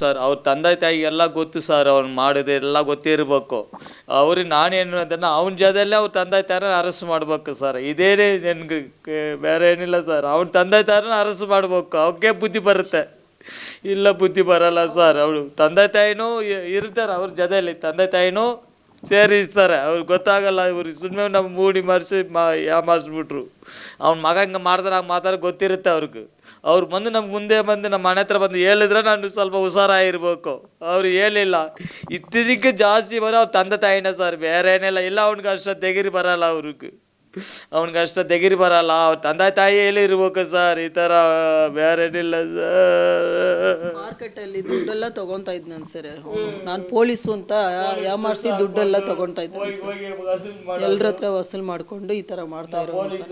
Sir, ಅವ್ರ ತಂದೆ ತಾಯಿ ಎಲ್ಲ ಗೊತ್ತು ಸರ್ ಅವ್ನು ಮಾಡೋದು ಎಲ್ಲ ಗೊತ್ತಿರಬೇಕು. ಅವ್ರಿಗೆ ನಾನೇನು ಅದನ್ನು ಅವ್ನ ಜೊತೆಯಲ್ಲೇ ಅವ್ರ ತಂದೆ ತಾಯಿನ ಅರೆಸ್ಟ್ ಮಾಡ್ಬೇಕು ಸರ್. ಇದೇನೇ ನನಗೆ ಬೇರೆ ಏನಿಲ್ಲ ಸರ್. ಅವ್ನ ತಂದೆ ತಾಯಿನ ಅರೆಸ್ಟ್ ಮಾಡ್ಬೇಕು. ಅವಕ್ಕೆ ಬುದ್ಧಿ ಬರುತ್ತೆ. ಇಲ್ಲ ಬುದ್ಧಿ ಬರಲ್ಲ ಸರ್. ಅವಳು ತಂದೆ ತಾಯಿನೂ ಇರ್ತಾರೆ ಅವ್ರ ಜೊತೆಯಲ್ಲಿ. ತಂದೆ ತಾಯಿನೂ ಸೇರಿಸ್ತಾರೆ ಅವ್ರಿಗೆ ಗೊತ್ತಾಗಲ್ಲ ಇವ್ರು ಸುಮ್ಮನೆ ನಮ್ಮ ಮೂಡಿ ಮಾಡಿಸಿ ಮಾ ಮಾಡಿಸ್ಬಿಟ್ರು ಅವ್ನ ಮಗ ಹಿಂಗೆ ಮಾಡ್ತಾರೆ ಹಂಗೆ ಮಾತಾಡೋ ಗೊತ್ತಿರುತ್ತೆ ಅವ್ರಿಗೆ. ಅವ್ರು ಬಂದು ನಮ್ಗೆ ಮುಂದೆ ಬಂದು ನಮ್ಮ ಮನೆ ಹತ್ರ ಬಂದು ಹೇಳಿದ್ರೆ ನಾನು ಸ್ವಲ್ಪ ಹುಷಾರಾಗಿರ್ಬೇಕು. ಅವ್ರು ಹೇಳಿಲ್ಲ. ಇತ್ತಿದ್ದಕ್ಕೆ ಜಾಸ್ತಿ ಬರೋ ಅವ್ರ ತಂದೆ ತಾಯಿನ ಸರ್ ಬೇರೆ ಏನಿಲ್ಲ. ಇಲ್ಲ, ಅವ್ನಿಗೆ ಅಷ್ಟು ತೆಗಿರಿ ಬರಲ್ಲ ಅವ್ರಿಗೆ. ಅವ್ನಿಗೆ ಅಷ್ಟು ತೆಗಿರಿ ಬರಲ್ಲ. ಅವ್ರ ತಂದೆ ತಾಯಿ ಹೇಳಿರ್ಬೇಕು ಸರ್ ಈ ಥರ ಬೇರೆ ಏನಿಲ್ಲ ಸರ್ ಮಾರ್ಕೆಟಲ್ಲಿ ದುಡ್ಡೆಲ್ಲ ತಗೊಂತಾ ಇದ್ನನ್ ಸರ್. ನಾನು ಪೊಲೀಸು ಅಂತ ಯಾಮಾರಿಸಿ ದುಡ್ಡೆಲ್ಲ ತಗೊಂತಾ ಇದ್ದಾನೆ ಸರ್. ಎಲ್ಲರ ಹತ್ರ ವಸೂಲ್ ಮಾಡ್ಕೊಂಡು ಈ ಥರ ಮಾಡ್ತಾ ಕೊಡು ಅಂತ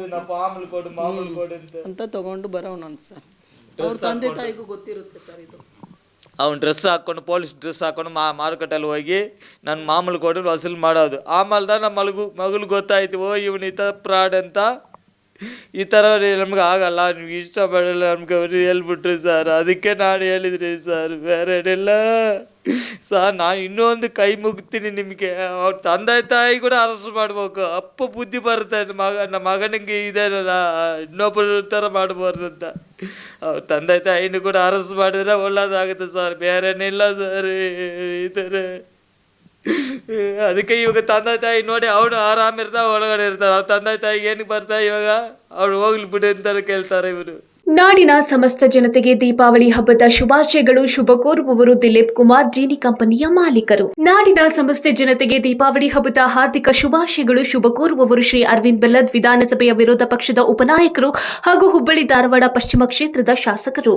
ಅಂತ ತಗೊಂಡು ಬರೋಣ ಸರ್. ಅವ್ರ ತಂದೆ ತಾಯಿಗೂ ಗೊತ್ತಿರುತ್ತೆ ಸರ್ ಇದು. ಅವ್ನು ಡ್ರೆಸ್ ಹಾಕೊಂಡು ಪೊಲೀಸ್ ಡ್ರೆಸ್ ಹಾಕೊಂಡು ಮಾ ಮಾರುಕಟ್ಟೆಲ್ಲಿ ಹೋಗಿ ನನ್ನ ಮಾಮೂಲು ಕೊಟ್ಟು ವಸೂಲು ಮಾಡೋದು. ಆಮೇಲೆ ನಮ್ಮ ಮಲಗು ಮಗಳು ಗೊತ್ತಾಯ್ತು, ಓ, ಇವನು ಪ್ರಾಡ್ ಅಂತ. ಈ ಥರ ನಮ್ಗೆ ಆಗಲ್ಲ, ನಿಮ್ಗೆ ಇಷ್ಟ ಪಡಲ್ಲ, ನಮ್ಗೆ ಅವ್ರು ಹೇಳ್ಬಿಟ್ರು ಸರ್ ಅದಕ್ಕೆ ನಾನು ಹೇಳಿದ್ರಿ ಸರ್ ಬೇರೆ ಏನಿಲ್ಲ. ಸರ್ ನಾನು ಇನ್ನೊಂದು ಕೈ ಮುಗ್ತೀನಿ ನಿಮಗೆ. ಅವ್ರ ತಂದೆ ತಾಯಿ ಕೂಡ ಅರೆಸ್ಟ್ ಮಾಡ್ಬೇಕು. ಅಪ್ಪ ಬುದ್ಧಿ ಬರುತ್ತೆ ಮಗ ನಮ್ಮ ಮಗನಿಗೆ ಇದೇನಲ್ಲ ಇನ್ನೊಬ್ಬರು ಥರ ಮಾಡ್ಬಾರ್ದು ಅಂತ. ಅವ್ರ ತಂದೆ ತಾಯಿನೂ ಕೂಡ ಅರೆಸ್ಟ್ ಮಾಡಿದ್ರೆ ಒಳ್ಳೇದಾಗುತ್ತೆ ಸರ್ ಬೇರೇನಿಲ್ಲ ಸರ್ ಈ ಥರ ಅದಕ್ಕೆ ಇವಾಗ ತಂದೆ ತಾಯಿ ನೋಡಿ ಅವನು ಆರಾಮಿರ್ತಾವ ಒಳಗಡೆ ಇರ್ತಾರ ಅವ್ರ ತಂದೆ ತಾಯಿಗೆ ಏನಕ್ಕೆ ಬರ್ತಾ ಇವಾಗ? ಅವ್ರು ಹೋಗ್ಲಿ ಬಿಡು ಅಂತಾರೆ ಕೇಳ್ತಾರೆ ಇವರು. ನಾಡಿನ ಸಮಸ್ತ ಜನತೆಗೆ ದೀಪಾವಳಿ ಹಬ್ಬದ ಶುಭಾಶಯಗಳು. ಶುಭ ಕೋರುವವರು ದಿಲೀಪ್ ಕುಮಾರ್, ಜೀನಿ ಕಂಪನಿಯ ಮಾಲೀಕರು. ನಾಡಿನ ಸಮಸ್ತ ಜನತೆಗೆ ದೀಪಾವಳಿ ಹಬ್ಬದ ಹಾರ್ದಿಕ ಶುಭಾಶಯಗಳು. ಶುಭ ಕೋರುವವರು ಶ್ರೀ ಅರವಿಂದ್ ಬೆಲ್ಲದ್ ವಿಧಾನಸಭೆಯ ವಿರೋಧ ಪಕ್ಷದ ಉಪನಾಯಕರು ಹಾಗೂ ಹುಬ್ಬಳ್ಳಿ ಧಾರವಾಡ ಪಶ್ಚಿಮ ಕ್ಷೇತ್ರದ ಶಾಸಕರು.